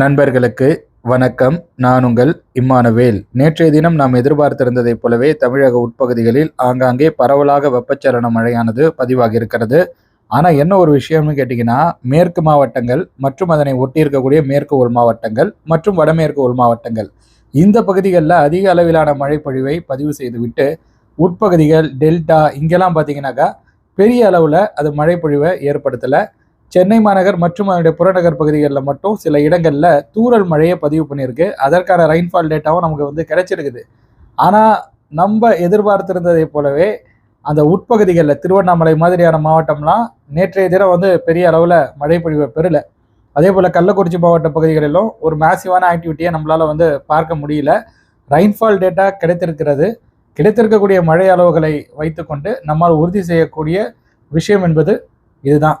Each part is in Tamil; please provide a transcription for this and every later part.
நண்பர்களுக்கு வணக்கம். நான் உங்கள் இம்மானுவேல். நேற்றைய தினம் நாம் எதிர்பார்த்திருந்ததைப் போலவே தமிழக உட்பகுதிகளில் ஆங்காங்கே பரவலாக வெப்பச்சலன மழையானது பதிவாகி இருக்கிறது ஆனால் என்ன ஒரு விஷயம்னு கேட்டிங்கன்னா மேற்கு மாவட்டங்கள் மற்றும் அதனை ஒட்டி இருக்கக்கூடிய மேற்கு உள் மாவட்டங்கள் மற்றும் வடமேற்கு உள் மாவட்டங்கள். இந்த பகுதிகளில் அதிக அளவிலான மழைப்பொழிவை பதிவு செய்துவிட்டு உட்பகுதிகள் டெல்டா இங்கெல்லாம் பார்த்தீங்கன்னாக்கா பெரிய அளவில் அது மழைப்பொழிவை ஏற்படுத்தலை. சென்னை மாநகர் மற்றும் அதனுடைய புறநகர் பகுதிகளில் மட்டும் சில இடங்களில் தூறல் மழையை பதிவு பண்ணியிருக்கு. அதற்கான ரெயின்ஃபால் டேட்டாவும் நமக்கு வந்து கிடைச்சிருக்குது. ஆனால் நம்ம எதிர்பார்த்திருந்ததை போலவே அந்த உட்பகுதிகளில் திருவண்ணாமலை மாதிரியான மாவட்டம்லாம் நேற்றைய தினம் வந்து பெரிய அளவில் மழை பொழிவை பெறல. அதே போல் கள்ளக்குறிச்சி மாவட்ட பகுதிகளிலும் ஒரு மேசிவான ஆக்டிவிட்டியை நம்மளால் வந்து பார்க்க முடியல. ரெயின்ஃபால் டேட்டா கிடைத்திருக்கிறது. கிடைத்திருக்கக்கூடிய மழை அளவுகளை வைத்துக்கொண்டு நம்மால் உறுதி செய்யக்கூடிய விஷயம் என்பது இதுதான்.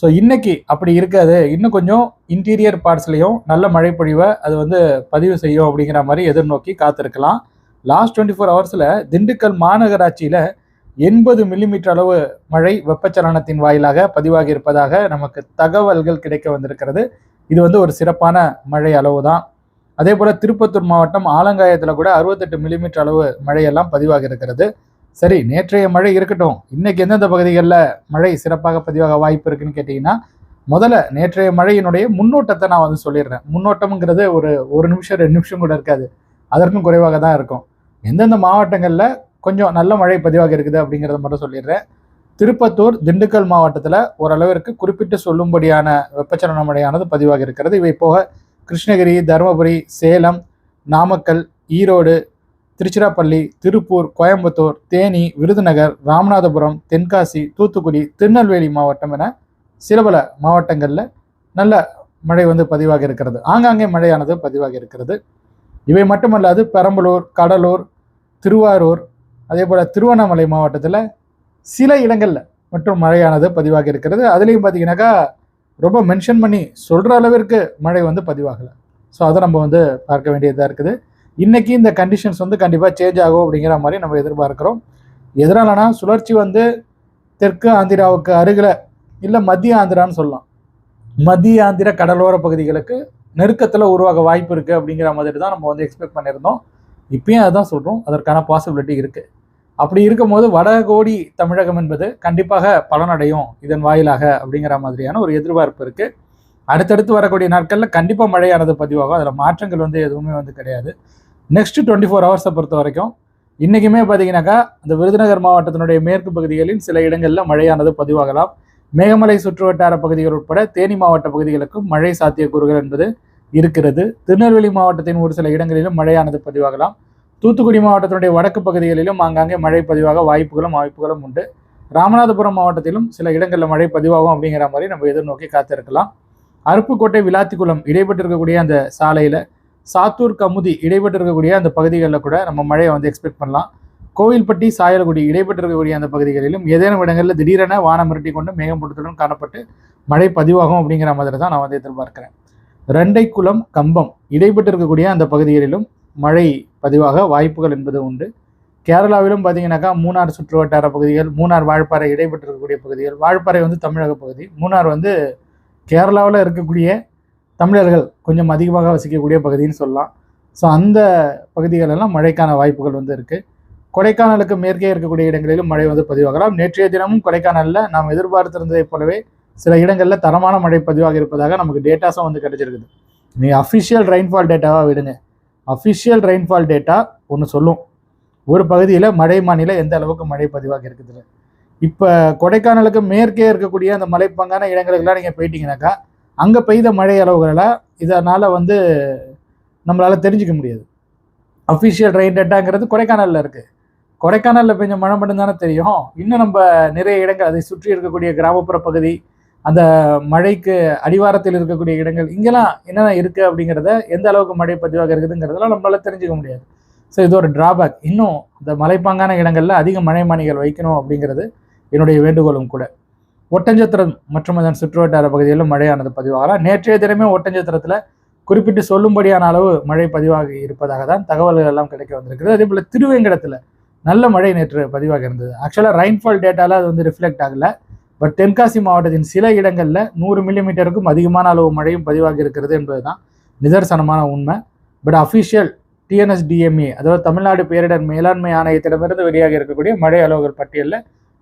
ஸோ இன்னைக்கு அப்படி இருக்காது. இன்னும் கொஞ்சம் இன்டீரியர் பார்ட்ஸ்லையும் நல்ல மழை பொழிவை அது வந்து பதிவு செய்யும் அப்படிங்கிற மாதிரி எதிர்நோக்கி காத்திருக்கலாம். லாஸ்ட் டுவெண்ட்டி ஃபோர் ஹவர்ஸில் திண்டுக்கல் மாநகராட்சியில் எண்பது மில்லிமீட்டர் அளவு மழை வெப்பச்சலனத்தின் வாயிலாக பதிவாகி இருப்பதாக நமக்கு தகவல்கள் கிடைக்க வந்திருக்கிறது. இது வந்து ஒரு சிறப்பான மழை அளவு தான் அதே போல் திருப்பத்தூர் மாவட்டம் ஆலங்காயத்தில் கூட அறுபத்தெட்டு மில்லிமீட்டர் அளவு மழையெல்லாம் பதிவாகி இருக்கிறது. சரி நேற்றைய மழை இருக்கட்டும். இன்னைக்கு எந்தெந்த பகுதிகளில் மழை சிறப்பாக பதிவாக வாய்ப்பு இருக்குன்னு கேட்டிங்கன்னா முதல்ல நேற்றைய மழையினுடைய முன்னோட்டத்தை நான் வந்து சொல்லிடுறேன். முன்னோட்டம்ங்கிறது ஒரு ஒரு நிமிஷம் ரெண்டு நிமிஷம் கூட இருக்காது. அதற்கும் குறைவாக தான் இருக்கும். எந்தெந்த மாவட்டங்களில் கொஞ்சம் நல்ல மழை பதிவாக இருக்குது அப்படிங்கிறத மட்டும் சொல்லிடுறேன். திருப்பத்தூர் திண்டுக்கல் மாவட்டத்தில் ஓரளவிற்கு குறிப்பிட்டு சொல்லும்படியான வெப்பச்சலன மழையானது பதிவாக இருக்கிறது. இவை போக கிருஷ்ணகிரி தருமபுரி சேலம் நாமக்கல் ஈரோடு திருச்சிராப்பள்ளி திருப்பூர் கோயம்புத்தூர் தேனி விருதுநகர் ராமநாதபுரம் தென்காசி தூத்துக்குடி திருநெல்வேலி மாவட்டம் என சில பல மாவட்டங்களில் நல்ல மழை வந்து பதிவாக இருக்கிறது. ஆங்காங்கே மழையானது பதிவாக இருக்கிறது. இவை மட்டுமல்லாது பெரம்பலூர் கடலூர் திருவாரூர் அதே போல் திருவண்ணாமலை மாவட்டத்தில் சில இடங்களில் மற்றும் மழையானது பதிவாக இருக்கிறது. அதுலேயும் பார்த்தீங்கன்னாக்கா ரொம்ப மென்ஷன் பண்ணி சொல்கிற அளவிற்கு மழை வந்து பதிவாகலை. ஸோ அதை நம்ம வந்து பார்க்க வேண்டியதாக இருக்குது. இன்றைக்கி இந்த கண்டிஷன்ஸ் வந்து கண்டிப்பாக சேஞ்ச் ஆகும் அப்படிங்கிற மாதிரி நம்ம எதிர்பார்க்குறோம். எதனாலனா சுழற்சி வந்து தெற்கு ஆந்திராவுக்கு அருகில் இல்லை மத்திய ஆந்திரான்னு சொல்லலாம். மத்திய ஆந்திர கடலோர பகுதிகளுக்கு நெருக்கத்தில் உருவாக வாய்ப்பு இருக்குது அப்படிங்கிற மாதிரி தான் நம்ம வந்து எக்ஸ்பெக்ட் பண்ணியிருந்தோம். இப்பயும் அதுதான் சொல்கிறோம் அதற்கான பாசிபிலிட்டி இருக்குது அப்படி இருக்கும்போது வடகோடி தமிழகம் என்பது கண்டிப்பாக பலனடையும் இதன் வாயிலாக அப்படிங்கிற மாதிரியான ஒரு எதிர்பார்ப்பு இருக்குது அடுத்தடுத்து வரக்கூடிய நாட்களில் கண்டிப்பாக மழையானது பதிவாகும். அதில் மாற்றங்கள் வந்து எதுவுமே வந்து கிடையாது. நெக்ஸ்ட் டுவெண்ட்டி ஃபோர் ஹவர்ஸை பொறுத்த வரைக்கும் இன்றைக்குமே பார்த்தீங்கன்னாக்கா இந்த விருதுநகர் மாவட்டத்தினுடைய மேற்கு பகுதிகளில் சில இடங்களில் மழையானது பதிவாகலாம். மேகமலை சுற்றுவட்டார பகுதிகள் உட்பட தேனி மாவட்ட பகுதிகளுக்கும் மழை சாத்தியக்கூறுகள் என்பது இருக்கிறது. திருநெல்வேலி மாவட்டத்தின் ஒரு சில இடங்களிலும் மழையானது பதிவாகலாம். தூத்துக்குடி மாவட்டத்தினுடைய வடக்கு பகுதிகளிலும் ஆங்காங்கே மழை பதிவாக வாய்ப்புகளும் வாய்ப்புகளும் உண்டு. ராமநாதபுரம் மாவட்டத்திலும் சில இடங்களில் மழை பதிவாகும் அப்படிங்கிற மாதிரி நம்ம எதிர்நோக்கி காத்திருக்கலாம். அருப்புக்கோட்டை விளாத்திக்குளம் இடைப்பட்டிருக்கக்கூடிய அந்த சாலையில் சாத்தூர் கமுதி இடைப்பட்டிருக்கக்கூடிய அந்த பகுதிகளில் கூட நம்ம மழையை வந்து எக்ஸ்பெக்ட் பண்ணலாம். கோவில்பட்டி சாயல்குடி இடைப்பட்டிருக்கக்கூடிய அந்த பகுதிகளிலும் ஏதேனும் இடங்களில் திடீரென வானம் மிரட்டி கொண்டு மேகமூட்டத்துடன் காணப்பட்டு மழை பதிவாகும் அப்படிங்கிற மாதிரி தான் நான் வந்து எதிர்பார்க்கிறேன். ரெண்டைக்குளம் கம்பம் இடைப்பட்டு இருக்கக்கூடிய அந்த பகுதிகளிலும் மழை பதிவாக வாய்ப்புகள் என்பது உண்டு. கேரளாவிலும் பார்த்தீங்கன்னாக்கா மூணார் சுற்றுவட்டார பகுதிகள் மூணார் வாழப்பாறை இடைப்பட்டிருக்கக்கூடிய பகுதிகள் வாழப்பாறை வந்து தமிழக பகுதி மூணார் வந்து கேரளாவில் இருக்கக்கூடிய தமிழர்கள் கொஞ்சம் அதிகமாக வசிக்கக்கூடிய பகுதின்னு சொல்லலாம். ஸோ அந்த பகுதிகளெல்லாம் மழைக்கான வாய்ப்புகள் வந்து இருக்குது கொடைக்கானலுக்கு மேற்கே இருக்கக்கூடிய இடங்களிலும் மழை வந்து பதிவாகலாம். நேற்றைய தினமும் கொடைக்கானலில் நாம் எதிர்பார்த்திருந்ததைப் போலவே சில இடங்களில் தரமான மழை பதிவாக இருப்பதாக நமக்கு டேட்டாஸும் வந்து கிடைச்சிருக்குது. நீங்கள் அஃபிஷியல் ரெயின்ஃபால் டேட்டாவாக விடுங்க. அஃபிஷியல் ரெயின்ஃபால் டேட்டா ஒன்று சொல்லும். ஒரு பகுதியில் மழை மாநில எந்த அளவுக்கு மழை பதிவாக இருக்குது இப்போ கொடைக்கானலுக்கு மேற்கே இருக்கக்கூடிய அந்த மலைப்பங்கான இடங்களுக்கெல்லாம் நீங்கள் போயிட்டீங்கன்னாக்கா அங்கே பெய்த மழை அளவுகளை இதனால் வந்து நம்மளால் தெரிஞ்சுக்க முடியாது. அஃபிஷியல் ரெயின் டேட்டாங்கிறது கொடைக்கானலில் இருக்குது கொடைக்கானலில் பெஞ்ச மழை மட்டும்தானே தெரியும். இன்னும் நம்ம நிறைய இடங்கள் அதை சுற்றி இருக்கக்கூடிய கிராமப்புற பகுதி அந்த மழைக்கு அடிவாரத்தில் இருக்கக்கூடிய இடங்கள் இங்கெல்லாம் என்னென்ன இருக்குது அப்படிங்கிறத எந்த அளவுக்கு மழை பதிவாக இருக்குதுங்கிறதெல்லாம் நம்மளால தெரிஞ்சுக்க முடியாது. ஸோ இது ஒரு டிராபேக் இன்னும் இந்த மலைப்பாங்கான இடங்களில் அதிக மழை மானிகள் வைக்கணும் அப்படிங்கிறது என்னுடைய வேண்டுகோளும் கூட. ஒட்டஞ்சத்திரம் மற்றும் அதன் சுற்றுவட்டார பகுதிகளிலும் மழையானது பதிவாகலாம். நேற்றைய தினமே ஒட்டஞ்சத்திரத்தில் குறிப்பிட்டு சொல்லும்படியான அளவு மழை பதிவாக இருப்பதாக தான் தகவல்கள் எல்லாம் கிடைக்க வந்திருக்கிறது. அதே போல் திருவேங்கடத்தில் நல்ல மழை நேற்று பதிவாக இருந்தது. ஆக்சுவலாக ரெயின்ஃபால் டேட்டாவில் அது வந்து ரிஃப்ளெக்ட் ஆகலை. பட் தென்காசி மாவட்டத்தின் சில இடங்களில் நூறு மில்லிமீட்டருக்கும் அதிகமான அளவு மழையும் பதிவாகி இருக்கிறது என்பதுதான் நிதர்சனமான உண்மை. பட் அஃபிஷியல் டிஎன்எஸ்டிஎம்ஏ அதாவது தமிழ்நாடு பேரிடர் மேலாண்மை ஆணையத்திடமிருந்து வெளியாக இருக்கக்கூடிய மழை அளவுகள் பட்டியலில்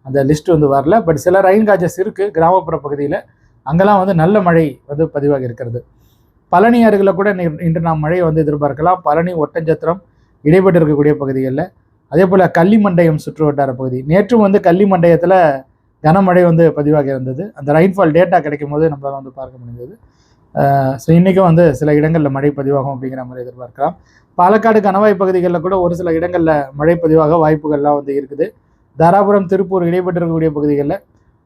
அந்த லிஸ்ட் வந்து வரல. பட் சில ரெயின் காஜஸ் இருக்குது கிராமப்புற பகுதியில். அங்கெல்லாம் வந்து நல்ல மழை வந்து பதிவாகி இருக்கிறது. பழனி அருகில் கூட இன்று நாம் மழையை வந்து எதிர்பார்க்கலாம். பழனி ஒட்டஞ்சத்திரம் இடைப்பட்டு இருக்கக்கூடிய பகுதிகளில். அதே போல் கள்ளிமண்டயம் சுற்று வட்டார பகுதி. நேற்றும் வந்து கள்ளிமண்டயத்தில் கனமழை வந்து பதிவாகி இருந்தது. அந்த ரெயின்ஃபால் டேட்டா கிடைக்கும் போது நம்மளால் வந்து பார்க்க முடிந்தது ஸோ இன்றைக்கும் வந்து சில இடங்களில் மழை பதிவாகும் அப்படிங்கிற மாதிரி எதிர்பார்க்கலாம். பாலக்காடு கணவாய் பகுதிகளில் கூட ஒரு சில இடங்களில் மழை பதிவாக வாய்ப்புகள்லாம் வந்து இருக்குது. தாராபுரம் திருப்பூர் இடைப்பட்டு இருக்கக்கூடிய பகுதிகளில்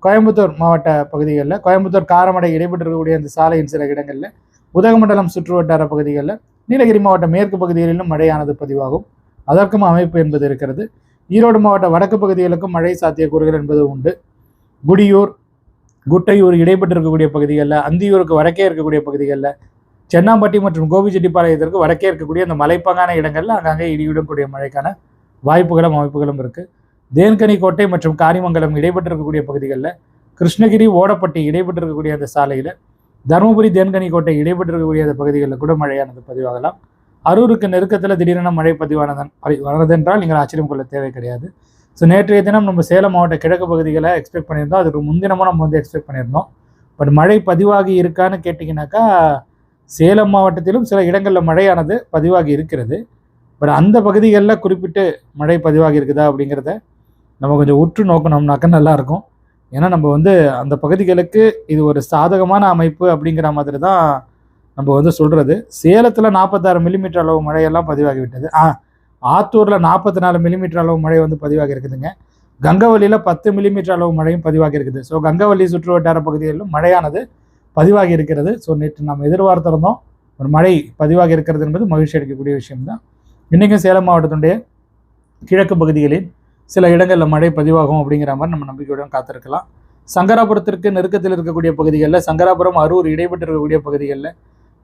கோயம்புத்தூர் மாவட்ட பகுதிகளில் கோயம்புத்தூர் காரமடை இடைப்பட்டு இருக்கக்கூடிய அந்த சாலையின் சில இடங்களில் உதகமண்டலம் சுற்றுவட்டார பகுதிகளில் நீலகிரி மாவட்ட மேற்கு பகுதிகளிலும் மழையானது பதிவாகும். அதற்கும் அமைப்பு என்பது இருக்கிறது. ஈரோடு மாவட்ட வடக்கு பகுதிகளுக்கும் மழை சாத்தியக்கூறுகள் என்பது உண்டு. குடியூர் குட்டையூர் இடைப்பட்டு இருக்கக்கூடிய பகுதிகளில் அந்தியூருக்கு வடக்கே இருக்கக்கூடிய பகுதிகளில் சென்னாம்பட்டி மற்றும் கோபிச்செட்டிப்பாளையத்திற்கு வடக்கே இருக்கக்கூடிய அந்த மலைப்பாங்கான இடங்களில் அங்கங்கே இடியுடன் கூடிய மழைக்கான வாய்ப்புகளும் அமைப்புகளும் இருக்குது தேன்கனி கோட்டை மற்றும் காரிமங்கலம் இடைபெற்றிருக்கக்கூடிய பகுதிகளில் கிருஷ்ணகிரி ஓடப்பட்டி இடைப்பட்டு அந்த சாலையில் தருமபுரி தேன்கனி கோட்டை இடைப்பட்டு இருக்கக்கூடிய அந்த பகுதிகளில் கூட மழையானது பதிவாகலாம். அரூருக்கு நெருக்கத்தில் திடீரென மழை பதிவானதன் வரதென்றால் நீங்கள் ஆச்சரியம் கொள்ள தேவை கிடையாது. ஸோ நேற்றைய தினம் நம்ம சேலம் மாவட்ட கிழக்கு பகுதிகளை எக்ஸ்பெக்ட் பண்ணியிருந்தோம். அதுக்கு முன்தினமும் நம்ம வந்து எக்ஸ்பெக்ட் பண்ணியிருந்தோம். பட் மழை பதிவாகி இருக்கான்னு கேட்டிங்கனாக்கா சேலம் மாவட்டத்திலும் சில இடங்களில் மழையானது பதிவாகி இருக்கிறது. பட் அந்த பகுதிகளில் குறிப்பிட்டு மழை பதிவாகி இருக்குதா அப்படிங்கிறத நம்ம கொஞ்சம் உற்று நோக்கணும்னாக்க நல்லாயிருக்கும். ஏன்னா நம்ம வந்து அந்த பகுதிகளுக்கு இது ஒரு சாதகமான அமைப்பு அப்படிங்கிற மாதிரி தான் நம்ம வந்து சொல்கிறது சேலத்தில் நாற்பத்தாறு மில்லிமீட்டர் அளவு மழையெல்லாம் பதிவாகிவிட்டது. ஆ ஆத்தூரில் நாற்பத்தி நாலு மில்லிமீட்டர் அளவு மழை வந்து பதிவாகி இருக்குதுங்க கங்கவல்லியில் பத்து மில்லிமீட்டர் அளவு மழையும் பதிவாகி இருக்குது ஸோ கங்கவல்லி சுற்று வட்டார பகுதிகளிலும் மழையானது பதிவாகி இருக்கிறது ஸோ நேற்று நம்ம எதிர்பார்த்திருந்தோம் ஒரு மழை பதிவாகி இருக்கிறது என்பது மகிழ்ச்சி அளிக்கக்கூடிய விஷயம்தான். இன்றைக்கும் சேலம் மாவட்டத்தினுடைய கிழக்கு பகுதிகளில் சில இடங்களில் மழை பதிவாகும் அப்படிங்கிற மாதிரி நம்ம நம்பிக்கையுடன் காத்திருக்கலாம். சங்கராபுரத்திற்கு நெருக்கத்தில் இருக்கக்கூடிய பகுதிகளில் சங்கராபுரம் அரூர் இடைப்பட்டு இருக்கக்கூடிய பகுதிகளில்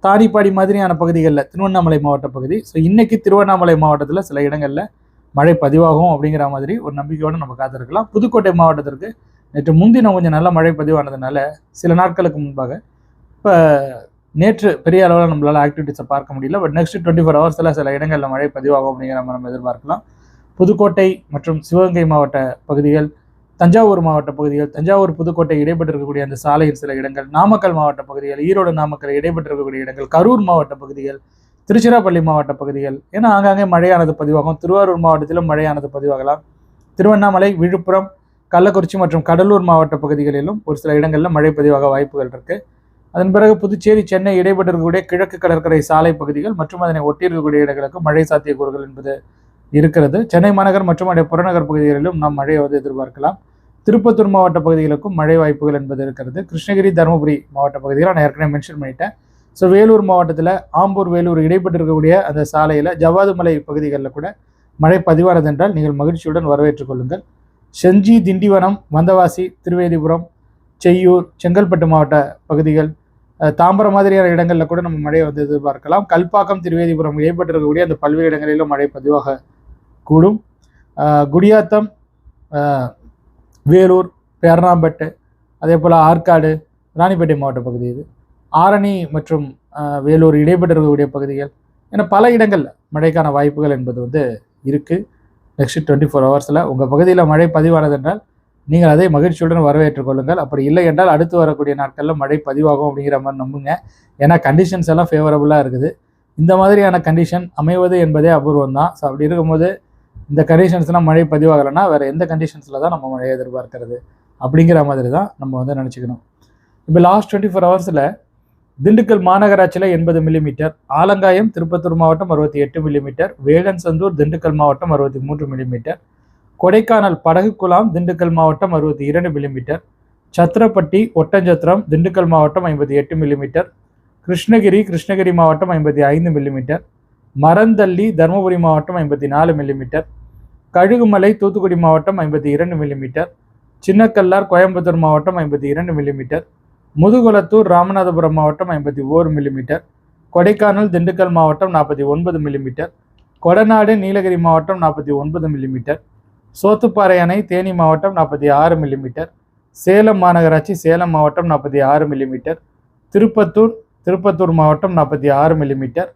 தாடிப்பாடி மாதிரியான பகுதிகளில் திருவண்ணாமலை மாவட்ட பகுதி. ஸோ இன்னைக்கு திருவண்ணாமலை மாவட்டத்தில் சில இடங்களில் மழை பதிவாகும் அப்படிங்கிற மாதிரி ஒரு நம்பிக்கையோடு நம்ம காத்திருக்கலாம். புதுக்கோட்டை மாவட்டத்திற்கு நேற்று முன்தினம் கொஞ்சம் நல்ல மழை பதிவானதுனால சில நாட்களுக்கு முன்பாக இப்போ நேற்று பெரிய அளவில் நம்மளால் ஆக்டிவிட்டிஸை பார்க்க முடியல. பட் நெக்ஸ்ட் டுவெண்ட்டி ஃபோர் ஹவர்ஸில் சில இடங்களில் மழை பதிவாகும் அப்படிங்கிற மாதிரி நம்ம எதிர்பார்க்கலாம். புதுக்கோட்டை மற்றும் சிவகங்கை மாவட்ட பகுதிகள் தஞ்சாவூர் மாவட்ட பகுதிகள் தஞ்சாவூர் புதுக்கோட்டை இடைப்பட்டு இருக்கக்கூடிய அந்த சாலையின் சில இடங்கள் நாமக்கல் மாவட்ட பகுதிகள் ஈரோடு நாமக்கல் இடைப்பட்டு இருக்கக்கூடிய இடங்கள் கரூர் மாவட்ட பகுதிகள் திருச்சிராப்பள்ளி மாவட்ட பகுதிகள் ஏன்னா ஆங்காங்கே மழையானது பதிவாகும். திருவாரூர் மாவட்டத்திலும் மழையானது பதிவாகலாம். திருவண்ணாமலை விழுப்புரம் கள்ளக்குறிச்சி மற்றும் கடலூர் மாவட்ட பகுதிகளிலும் ஒரு சில இடங்களில் மழை பதிவாக வாய்ப்புகள் இருக்குது அதன் பிறகு புதுச்சேரி சென்னை இடைப்பட்டு இருக்கக்கூடிய கிழக்கு கடற்கரை சாலை பகுதிகள் மற்றும் அதனை ஒட்டியிருக்கக்கூடிய இடங்களுக்கு மழை சாத்தியக்கூறுகள் என்பது இருக்கிறது. சென்னை மாநகர் மற்றும் அதே புறநகர் பகுதிகளிலும் நாம் மழையை வந்து எதிர்பார்க்கலாம். திருப்பத்தூர் மாவட்ட பகுதிகளுக்கும் மழை வாய்ப்புகள் என்பது இருக்கிறது. கிருஷ்ணகிரி தருமபுரி மாவட்ட பகுதிகள் நான் ஏற்கனவே மென்ஷன் பண்ணிட்டேன். ஸோ வேலூர் மாவட்டத்தில் ஆம்பூர் வேலூர் இடைப்பட்டு இருக்கக்கூடிய அந்த சாலையில் ஜவ்வாதுமலை பகுதிகளில் கூட மழை பதிவானது என்றால் நீங்கள் மகிழ்ச்சியுடன் வரவேற்றுக் கொள்ளுங்கள். செஞ்சி திண்டிவனம் வந்தவாசி திருவேதிபுரம் செய்யூர் செங்கல்பட்டு மாவட்ட பகுதிகள் தாம்பரம் மாதிரியான இடங்களில் கூட நம்ம மழையை வந்து எதிர்பார்க்கலாம். கல்பாக்கம் திருவேதிபுரம் இடைப்பட்டு இருக்கக்கூடிய அந்த பல்வேறு இடங்களிலும் மழை பதிவாக கூடும். குடியாத்தம் வேலூர் பேரணாம்பட்டு அதே போல் ஆற்காடு ராணிப்பேட்டை மாவட்ட பகுதி இது. ஆரணி மற்றும் வேலூர் இடைப்பட்டு இருக்கக்கூடிய பகுதிகள். என பல இடங்களில் மழைக்கான வாய்ப்புகள் என்பது வந்து இருக்குது நெக்ஸ்ட் டுவெண்ட்டி ஃபோர் ஹவர்ஸில் உங்கள் பகுதியில் மழை பதிவானது என்றால் நீங்கள் அதை மகிழ்ச்சியுடன் வரவேற்றுக் கொள்ளுங்கள். அப்படி இல்லை என்றால் அடுத்து வரக்கூடிய நாட்களில் மழை பதிவாகும் அப்படிங்கிற மாதிரி நம்புங்க. ஏன்னா கண்டிஷன்ஸ் எல்லாம் ஃபேவரபுளாக இருக்குது. இந்த மாதிரியான கண்டிஷன் அமைவது என்பதே அபூர்வம் தான் ஸோ அப்படி இருக்கும்போது இந்த கண்டிஷன்ஸ்லாம் மழை பதிவாகலைன்னா வேறு எந்த கண்டிஷன்ஸில் தான் நம்ம மழையை எதிர்பார்க்கறது? அப்படிங்கிற மாதிரி தான் நம்ம வந்து நினச்சிக்கணும். இப்போ லாஸ்ட் டுவெண்ட்டி ஃபோர் ஹவர்ஸில் திண்டுக்கல் மாநகராட்சியில் எண்பது மில்லிமீட்டர் ஆலங்காயம் திருப்பத்தூர் மாவட்டம் அறுபத்தி எட்டு மில்லிமீட்டர் வேலன்சந்தூர் திண்டுக்கல் மாவட்டம் அறுபத்தி மூன்று மில்லிமீட்டர் கொடைக்கானல் படகு குலாம் திண்டுக்கல் மாவட்டம் அறுபத்தி இரண்டு மில்லிமீட்டர் சத்திரப்பட்டி ஒட்டஞ்சத்திரம் திண்டுக்கல் மாவட்டம் ஐம்பத்தி எட்டு மில்லிமீட்டர் கிருஷ்ணகிரி கிருஷ்ணகிரி மாவட்டம் ஐம்பத்தி ஐந்து மில்லிமீட்டர் மரந்தள்ளி தருமபுரி மாவட்டம் ஐம்பத்தி நாலு மில்லிமீட்டர் கழுகுமலை தூத்துக்குடி மாவட்டம் ஐம்பத்தி இரண்டு மில்லிமீட்டர் சின்னக்கல்லார் கோயம்புத்தூர் மாவட்டம் ஐம்பத்தி இரண்டு மில்லிமீட்டர் முதுகுளத்தூர் ராமநாதபுரம் மாவட்டம் ஐம்பத்தி ஓரு மில்லிமீட்டர் கொடைக்கானல் திண்டுக்கல் மாவட்டம் நாற்பத்தி ஒன்பது மில்லிமீட்டர் கொடநாடு நீலகிரி மாவட்டம் நாற்பத்தி ஒன்பது மில்லிமீட்டர் சோத்துப்பாறை அணை தேனி மாவட்டம் நாற்பத்தி ஆறு மில்லிமீட்டர் சேலம் மாநகராட்சி சேலம் மாவட்டம் நாற்பத்தி ஆறு மில்லிமீட்டர் திருப்பத்தூர் திருப்பத்தூர் மாவட்டம் நாற்பத்தி ஆறு மில்லிமீட்டர்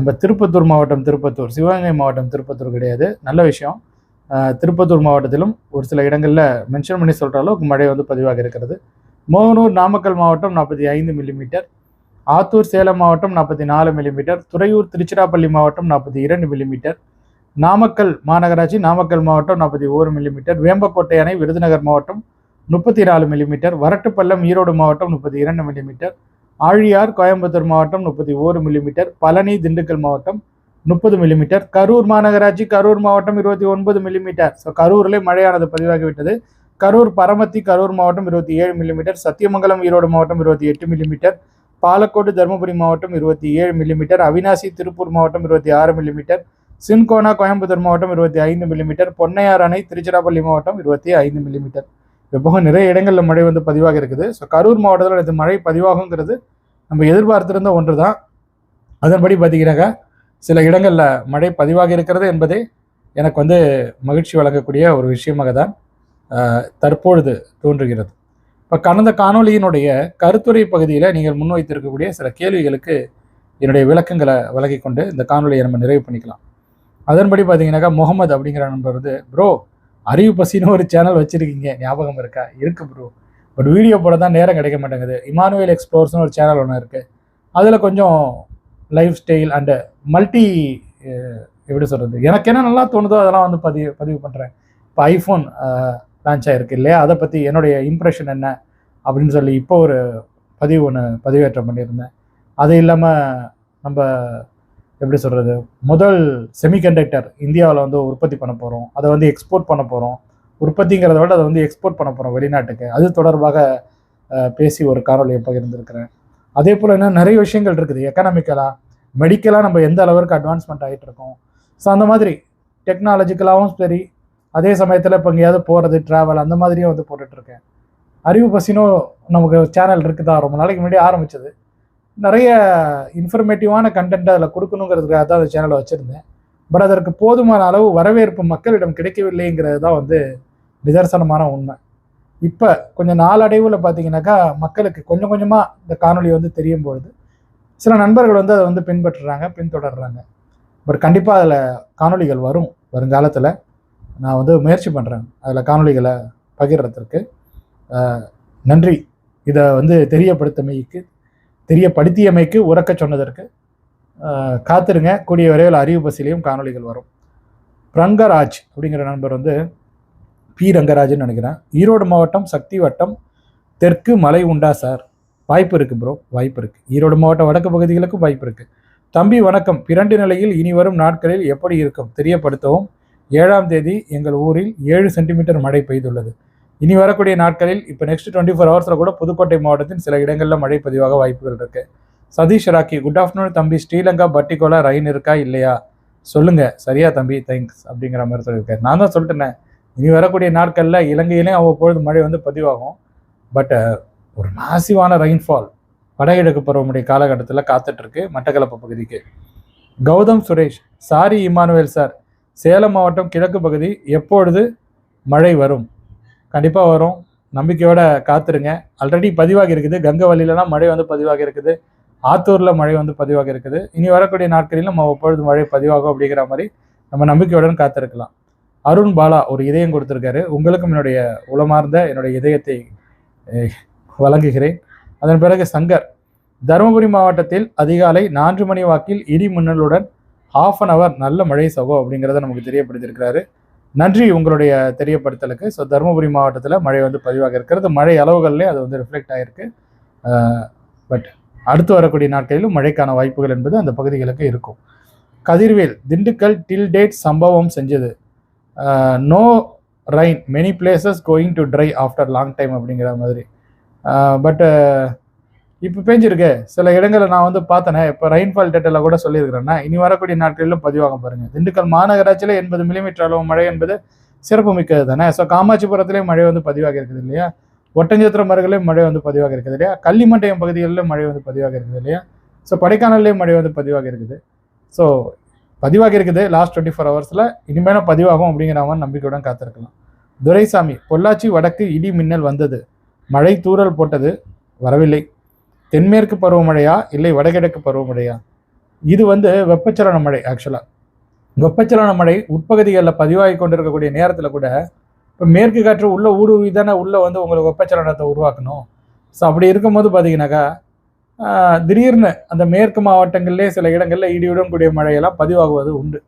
நம்ம திருப்பத்தூர் மாவட்டம் திருப்பத்தூர் சிவகங்கை மாவட்டம் திருப்பத்தூர் கிடையாது. நல்ல விஷயம். திருப்பத்தூர் மாவட்டத்திலும் ஒரு சில இடங்களில் மென்ஷன் பண்ணி சொல்கிற அளவுக்கு மழை வந்து பதிவாக இருக்கிறது. மோகனூர் நாமக்கல் மாவட்டம் நாற்பத்தி ஐந்து மில்லிமீட்டர் ஆத்தூர் சேலம் மாவட்டம் நாற்பத்தி நாலு மில்லிமீட்டர் துறையூர் திருச்சிராப்பள்ளி மாவட்டம் நாற்பத்தி இரண்டு மில்லிமீட்டர் நாமக்கல் மாநகராட்சி நாமக்கல் மாவட்டம் நாற்பத்தி ஓரு மில்லிமீட்டர் வேம்பக்கோட்டை அணை விருதுநகர் மாவட்டம் முப்பத்தி நாலு மில்லிமீட்டர் வரட்டுப்பள்ளம் ஈரோடு மாவட்டம் முப்பத்தி இரண்டு மில்லிமீட்டர் ஆழியார் கோயம்புத்தூர் மாவட்டம் முப்பத்தி ஓரு மில்லிமீட்டர் பழனி திண்டுக்கல் மாவட்டம் முப்பது மில்லிமீட்டர் கரூர் மாநகராட்சி கரூர் மாவட்டம் இருபத்தி ஒன்பது மில்லிமீட்டர் ஸோ கரூரில் மழையானது பதிவாகிவிட்டது. கரூர் பரமத்தி கரூர் மாவட்டம் இருபத்தி ஏழு மில்லிமீட்டர் சத்தியமங்கலம் ஈரோடு மாவட்டம் இருபத்தி எட்டு மில்லிமீட்டர் பாலக்கோடு தருமபுரி மாவட்டம் இருபத்தி ஏழு மில்லிமீட்டர் அவினாசி திருப்பூர் மாவட்டம் இருபத்தி ஆறு மில்லிமீட்டர் சின்கோனா கோயம்புத்தூர் மாவட்டம் இருபத்தி ஐந்து மில்லிமீட்டர் பொன்னையார் அணை திருச்சிராப்பள்ளி மாவட்டம் இருபத்தி ஐந்து மில்லிமீட்டர் இது போக நிறைய இடங்களில் மழை வந்து பதிவாக இருக்குது. ஸோ கரூர் மாவட்டத்தில் இது மழை பதிவாகுங்கிறது நம்ம எதிர்பார்த்திருந்த ஒன்று தான் அதன்படி பார்த்தீங்கன்னாக்கா சில இடங்களில் மழை பதிவாக இருக்கிறது என்பதே எனக்கு வந்து மகிழ்ச்சி வழங்கக்கூடிய ஒரு விஷயமாக தான் தற்பொழுது தோன்றுகிறது. இப்போ கடந்த காணொளியினுடைய கருத்துரை பகுதியில் நீங்கள் முன்வைத்திருக்கக்கூடிய சில கேள்விகளுக்கு என்னுடைய விளக்கங்களை வழங்கி கொண்டு இந்த காணொலியை நம்ம நிறைவு பண்ணிக்கலாம். அதன்படி பார்த்தீங்கன்னாக்கா முகமது அப்படிங்கிற நண்பர் வந்து ப்ரோ அறிவு பசின்னு ஒரு சேனல் வச்சுருக்கீங்க. ஞாபகம் இருக்கா? இருக்கு ப்ரோ பட் வீடியோ போட தான் நேரம் கிடைக்க மாட்டேங்குது. இமானுவேல் எக்ஸ்ப்ளோர்ஸ்னு ஒரு சேனல் ஒன்று இருக்குது அதில் கொஞ்சம் லைஃப் ஸ்டைல் அண்டு மல்டி எப்படி சொல்கிறது எனக்கு என்ன நல்லா தோணுதோ அதெல்லாம் வந்து பதிவு பதிவு பண்ணுறேன் இப்போ ஐஃபோன் லான்ச் ஆகிருக்கு இல்லையா? அதை பற்றி என்னுடைய இம்ப்ரெஷன் என்ன? அப்படின்னு சொல்லி இப்போ ஒரு பதிவு ஒன்று பதிவேற்றம் பண்ணியிருந்தேன். அது இல்லாமல் நம்ம எப்படி சொல்கிறது முதல் செமிகண்டக்டர் இந்தியாவில் வந்து உற்பத்தி பண்ண போகிறோம் அதை வந்து எக்ஸ்போர்ட் பண்ண போகிறோம் உற்பத்திங்கிறத விட அதை வந்து எக்ஸ்போர்ட் பண்ண போகிறோம் வெளிநாட்டுக்கு. அது தொடர்பாக பேசி ஒரு காணொலியை பகிர்ந்துருக்கிறேன். அதே போல் என்ன நிறைய விஷயங்கள் இருக்குது. எக்கனாமிக்கலாக மெடிக்கலாக நம்ம எந்த அளவுக்கு அட்வான்ஸ்மெண்ட் ஆகிட்டு இருக்கோம். ஸோ அந்த மாதிரி டெக்னாலஜிக்கலாகவும் சரி அதே சமயத்தில் இப்போ எங்கேயாவது போகிறது ட்ராவல் அந்த மாதிரியும் வந்து போட்டுட்ருக்கேன் அறிவு பசினோ நமக்கு சேனல் இருக்குதா? ரொம்ப நாளைக்கு முன்னாடி ஆரம்பிச்சது. நிறைய இன்ஃபர்மேட்டிவான கண்டென்ட் அதில் கொடுக்கணுங்கிறதுக்காக தான் அந்த சேனலை வச்சுருந்தேன். பட் அதற்கு போதுமான அளவு வரவேற்பு மக்களிடம் கிடைக்கவில்லைங்கிறது தான் வந்து நிதர்சனமான உண்மை. இப்போ கொஞ்சம் நாளடைவில் பார்த்தீங்கன்னாக்கா மக்களுக்கு கொஞ்சம் கொஞ்சமாக இந்த காணொலி வந்து தெரியும் பொழுது சில நண்பர்கள் வந்து அதை வந்து பின்பற்றுறாங்க பின்தொடர்றாங்க. பட் கண்டிப்பாக அதில் காணொளிகள் வரும். வருங்காலத்தில் நான் வந்து முயற்சி பண்ணுறேன் அதில் காணொளிகளை பகிர்றதுக்கு. நன்றி. இதை வந்து தெரியப்படுத்தமைக்கு தெரியப்படுத்தியமைக்கு உறக்க சொன்னதற்கு காத்திருங்க. கூடிய விரைவில் அறிவு பசிலையும் காணொளிகள் வரும். ரங்கராஜ் அப்படிங்கிற நண்பர் வந்து பி. ரங்கராஜ்னு நினைக்கிறேன். ஈரோடு மாவட்டம் சக்தி வட்டம் தெற்கு மலை உண்டா சார்? வாய்ப்பு இருக்குது ப்ரோ வாய்ப்பு இருக்குது ஈரோடு மாவட்டம் வடக்கு பகுதிகளுக்கும் வாய்ப்பு இருக்குது தம்பி வணக்கம். பிறண்டு நிலையில் இனி வரும் நாட்களில் எப்படி இருக்கும்? தெரியப்படுத்தவும். ஏழாம் தேதி எங்கள் ஊரில் ஏழு சென்டிமீட்டர் மழை பெய்துள்ளது. இனி வரக்கூடிய நாட்களில் இப்போ நெக்ஸ்ட் டுவெண்ட்டி ஃபோர் ஹவர்ஸில் கூட புதுக்கோட்டை மாவட்டத்தின் சில இடங்களில் மழை பதிவாக வாய்ப்புகள் இருக்கு. சதீஷ் ராக்கி குட் ஆஃப்டர்நூன் தம்பி. ஸ்ரீலங்கா பட்டிகோலா ரயின் இருக்கா இல்லையா? சொல்லுங்க. சரியா தம்பி தேங்க்ஸ் அப்படிங்கிற மாதிரி சொல்லியிருக்காரு. நான் தான் சொல்லிட்டேன். இனி வரக்கூடிய நாட்களில் இலங்கையிலையும் அவ்வப்பொழுது மழை வந்து பதிவாகும். பட் ஒரு மாசிவான ரெயின்ஃபால் வடகிழக்கு பருவமுடைய காலகட்டத்தில் காத்துட்ருக்கு மட்டக்களப்பு பகுதிக்கு. Gautham Suresh sorry Emmanuel sir. Salem மாவட்டம் கிழக்கு பகுதி எப்பொழுது மழை வரும்? கண்டிப்பாக வரும். நம்பிக்கையோட காத்துருங்க. ஆல்ரெடி பதிவாகி இருக்குது. கங்கவல்லியிலலாம் மழை வந்து பதிவாகி இருக்குது. ஆத்தூரில் மழை வந்து பதிவாகி இருக்குது. இனி வரக்கூடிய நாட்களிலும் எப்பொழுது மழை பதிவாகும் அப்படிங்கிற மாதிரி நம்ம நம்பிக்கையுடன் காத்திருக்கலாம். அருண் பாலா ஒரு இதயம் கொடுத்துருக்காரு. உங்களுக்கும் என்னுடைய உளமார்ந்த என்னுடைய இதயத்தை வழங்குகிறேன். அதன் பிறகு சங்கர் தருமபுரி மாவட்டத்தில் அதிகாலை நான்கு மணி வாக்கில் இடி மின்னலுடன் ஹாஃப் அன் அவர் நல்ல மழை சகோ அப்படிங்கிறத நமக்கு தெரியப்படுத்தியிருக்கிறாரு. நன்றி உங்களுடைய தெரியப்படுத்தலுக்கு. ஸோ தருமபுரி மாவட்டத்தில் மழை வந்து பதிவாக இருக்கிறது. மழை அளவுகள்லேயே அது வந்து ரிஃப்ளெக்ட் ஆகிருக்கு பட் அடுத்து வரக்கூடிய நாட்களிலும் மழைக்கான வாய்ப்புகள் என்பது அந்த பகுதிகளுக்கு இருக்கும். கதிர்வேல் திண்டுக்கல் டில் டேட் சம்பவம் செஞ்சது. No rain many places going to dry after long time அப்படிங்கிற மாதிரி. பட்டு இப்போ பேஞ்சிருக்கு. சில இடங்களில் நான் வந்து பார்த்தேனே இப்போ ரெயின்ஃபால் டேட்டில் கூட சொல்லியிருக்கிறேன்னா இனி வரக்கூடிய நாட்களிலும் பதிவாக பாருங்கள் திண்டுக்கல் மாநகராட்சியில் எண்பது மில்லிமீட்டர் அளவு மழை என்பது சிறப்பு மிக்கது தானே? ஸோ காமாட்சிபுரத்துலேயும் மழை வந்து பதிவாக இருக்குது இல்லையா? ஒட்டஞ்சத்திரம் மருகிலையும் மழை வந்து பதிவாக இருக்குது இல்லையா? கள்ளிமண்டயம் பகுதிகளிலும் மழை வந்து பதிவாக இருக்குது இல்லையா? ஸோ கொடைக்கானல்லேயும் மழை வந்து பதிவாக இருக்குது. ஸோ பதிவாக இருக்குது லாஸ்ட் டுவெண்ட்டி ஃபோர் ஹவர்ஸில் இனிமேலும் பதிவாகும் அப்படிங்கிற மாதிரி நம்பிக்கையுடன் காத்திருக்கலாம். துரைசாமி பொள்ளாச்சி வடக்கு இடி மின்னல் வந்தது. மழை தூறல் போட்டது வரவில்லை. தென்மேற்கு பருவமழையா இல்லை வடகிழக்கு பருவமழையா? இது வந்து வெப்பச்சலன மழை ஆக்சுவலாக வெப்பச்சலன மழை உட்பகுதிகளில் பதிவாகி கொண்டிருக்கக்கூடிய நேரத்தில் கூட இப்போ மேற்கு காற்று உள்ளே ஊடுருவி தானே உள்ளே வந்து உங்களுக்கு வெப்பச்சலனத்தை உருவாக்கணும். ஸோ அப்படி இருக்கும்போது பார்த்தீங்கன்னாக்கா திடீர்னு அந்த மேற்கு மாவட்டங்கள்லேயே சில இடங்களில் இடியுடன் கூடிய மழையெல்லாம் பதிவாகுவது உண்டு.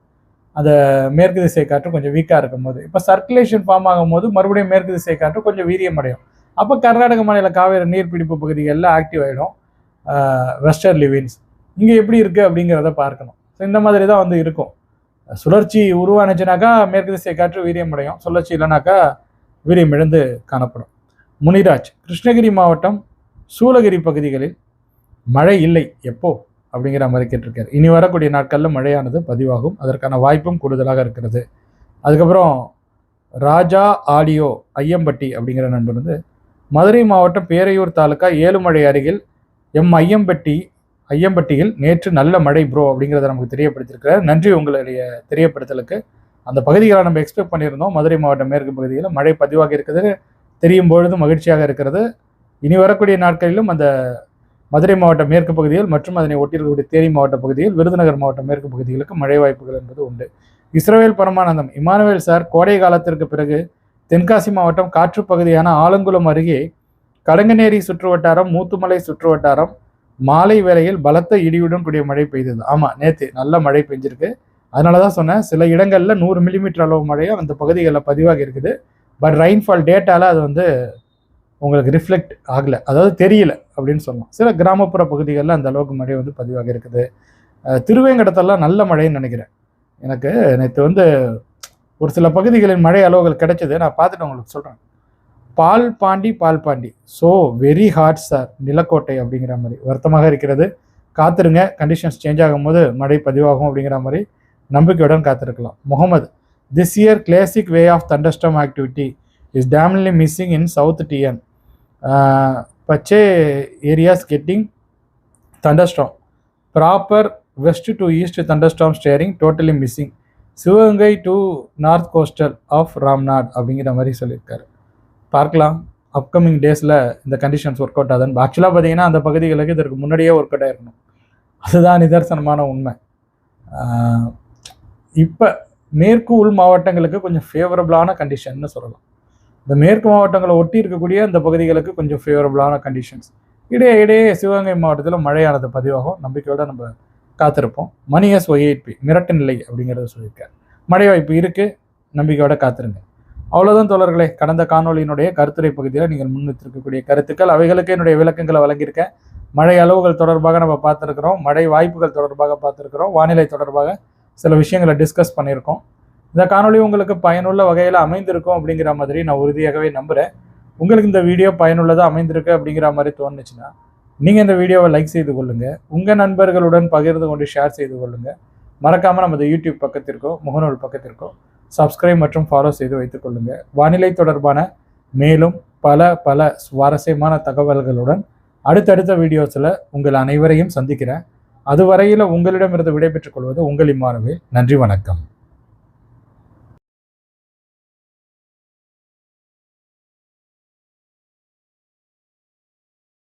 அந்த மேற்கு திசை காற்று கொஞ்சம் வீக்காக இருக்கும் போது இப்போ சர்க்குலேஷன் ஃபார்ம் ஆகும்போது மறுபடியும் மேற்கு திசை காற்று கொஞ்சம் வீரியமடையும். அப்போ கர்நாடக மாநில காவேரி நீர்பிடிப்பு பகுதிகளில் ஆக்டிவ் ஆகிடும் வெஸ்டர் லிவின்ஸ் இங்கே எப்படி இருக்குது அப்படிங்கிறத பார்க்கணும். ஸோ இந்த மாதிரி தான் வந்து இருக்கும். சுழற்சி உருவானுச்சுனாக்கா மேற்கு திசை காற்று வீரியம் அடையும் சுழற்சி இல்லைனாக்கா வீரியம் இழந்து காணப்படும். முனிராஜ் கிருஷ்ணகிரி மாவட்டம் சூளகிரி பகுதிகளில் மழை இல்லை. எப்போ? அப்படிங்கிற மாதிரி கேட்டிருக்காரு. இனி வரக்கூடிய நாட்களில் மழையானது பதிவாகும். அதற்கான வாய்ப்பும் கூடுதலாக இருக்கிறது. அதுக்கப்புறம் ராஜா ஆடியோ ஐயம்பட்டி அப்படிங்கிற நண்பர் வந்து மதுரை மாவட்டம் பேரையூர் தாலுக்கா ஏழுமலை அருகில் எம் ஐயம்பட்டி ஐயம்பட்டியில் நேற்று நல்ல மழை ப்ரோ அப்படிங்கிறத நமக்கு தெரியப்படுத்தியிருக்கிறார். நன்றி உங்களுடைய தெரியப்படுத்தலுக்கு. அந்த பகுதிகளை நம்ம எக்ஸ்பெக்ட் பண்ணியிருந்தோம். மதுரை மாவட்டம் மேற்கு பகுதியில் மழை பதிவாக இருக்குது. தெரியும் பொழுது மகிழ்ச்சியாக இருக்கிறது இனி வரக்கூடிய நாட்களிலும் அந்த மதுரை மாவட்ட மேற்கு பகுதியில் மற்றும் அதனை ஒட்டியிருக்கக்கூடிய தேனி மாவட்ட பகுதியில் விருதுநகர் மாவட்ட மேற்கு பகுதிகளுக்கு மழை வாய்ப்புகள் என்பது உண்டு. இஸ்ரேல் பரமானந்தம் இமானுவேல் சார் கோடை காலத்திற்கு பிறகு தென்காசி மாவட்டம் காற்று பகுதியான ஆலங்குளம் அருகே கடங்கநேரி சுற்றுவட்டாரம் மூத்துமலை சுற்றுவட்டாரம் மாலை வேளையில் பலத்த இடியுடன் கூடிய மழை பெய்தது. ஆமாம் நேற்று நல்ல மழை பெஞ்சிருக்கு. அதனால தான் சொன்னேன் சில இடங்களில் நூறு மில்லிமீட்டர் அளவு மழையும் அந்த பகுதிகளில் பதிவாகி இருக்குது. பட் ரெயின்ஃபால் டேட்டால அது வந்து உங்களுக்கு ரிஃப்ளெக்ட் ஆகலை. அதாவது தெரியல அப்படின்னு சொல்லலாம். சில கிராமப்புற பகுதிகளில் அந்த அளவுக்கு மழை வந்து பதிவாக இருக்குது. திருவேங்கடத்தெல்லாம் நல்ல மழைன்னு நினைக்கிறேன். எனக்கு நேற்று வந்து ஒரு சில பகுதிகளின் மழை அளவுகள் கிடைச்சது. நான் பார்த்துட்டு உங்களுக்கு சொல்கிறேன் Paul Pandi Paul Pandi. So very hot sir Nilakottai அப்படிங்கிற மாதிரி. வருத்தமாக இருக்கிறது. காத்திருங்க. கண்டிஷன்ஸ் சேஞ்ச் ஆகும்போது மழை பதிவாகும் அப்படிங்கிற மாதிரி நம்பிக்கையுடன் காத்திருக்கலாம். Mohammed this year classic way of thunderstorm activity is damply missing in south TN patchy areas getting thunderstorm proper west to east thunderstorm steering totally missing Sivaganga to north coastal of Ramnad அப்படிங்கிற மாதிரி சொல்லியிருக்காரு. பார்க்கலாம். அப்கமிங் டேஸில் இந்த கண்டிஷன்ஸ் ஒர்க் அவுட் ஆகுதுன்னு. ஆக்சுவலாக பார்த்தீங்கன்னா அந்த பகுதிகளுக்கு இதற்கு முன்னாடியே ஒர்க் அவுட் ஆயிருக்கணும். அதுதான் நிதர்சனமான உண்மை. இப்போ மேற்கு உள் மாவட்டங்களுக்கு கொஞ்சம் ஃபேவரபுளான கண்டிஷன்னு சொல்லலாம். இந்த மேற்கு மாவட்டங்களை ஒட்டி இருக்கக்கூடிய இந்த பகுதிகளுக்கு கொஞ்சம் ஃபேவரபுளான கண்டிஷன்ஸ் இடையே இடையே சிவகங்கை மாவட்டத்தில் மழையானது பதிவாகும். நம்பிக்கையோடு நம்ம காத்திருப்போம். மணி எஸ் ஒய்ஏபி மிரட்டு நிலை அப்படிங்கிறத சொல்லியிருக்கார். மழை வாய்ப்பு இருக்குது நம்பிக்கையோட காத்திருங்க. அவ்வளோதான் தோழர்களே கடந்த காணொளியினுடைய கருத்துரை பகுதியில் நீங்கள் முன்வைத்திருக்கக்கூடிய கருத்துக்கள் அவைகளுக்கு என்னுடைய விளக்கங்களை வழங்கியிருக்கேன். மழை அளவுகள் தொடர்பாக நம்ம பார்த்துருக்குறோம் மழை வாய்ப்புகள் தொடர்பாக பார்த்துருக்குறோம் வானிலை தொடர்பாக சில விஷயங்களை டிஸ்கஸ் பண்ணியிருக்கோம். இந்த காணொளி உங்களுக்கு பயனுள்ள வகையில் அமைந்திருக்கும் அப்படிங்கிற மாதிரி நான் உறுதியாகவே நம்புகிறேன் உங்களுக்கு இந்த வீடியோ பயனுள்ளதாக அமைந்திருக்கு அப்படிங்கிற மாதிரி தோணுச்சுன்னா நீங்கள் இந்த வீடியோவை லைக் செய்து கொள்ளுங்கள் உங்கள் நண்பர்களுடன் பகிர்ந்து கொண்டு ஷேர் செய்து கொள்ளுங்கள் மறக்காமல் நமது யூடியூப் பக்கத்திற்கோ முகநூல் பக்கத்திற்கோ சப்ஸ்கிரைப் மற்றும் ஃபாலோ செய்து வைத்துக் கொள்ளுங்கள் வானிலை தொடர்பான மேலும் பல பல சுவாரஸ்யமான தகவல்களுடன் அடுத்தடுத்த வீடியோஸில் உங்கள் அனைவரையும் சந்திக்கிறேன். அதுவரையில் உங்களிடமிருந்து விடைபெற்றுக் கொள்வது உங்கள் இம்மானவே நன்றி வணக்கம்.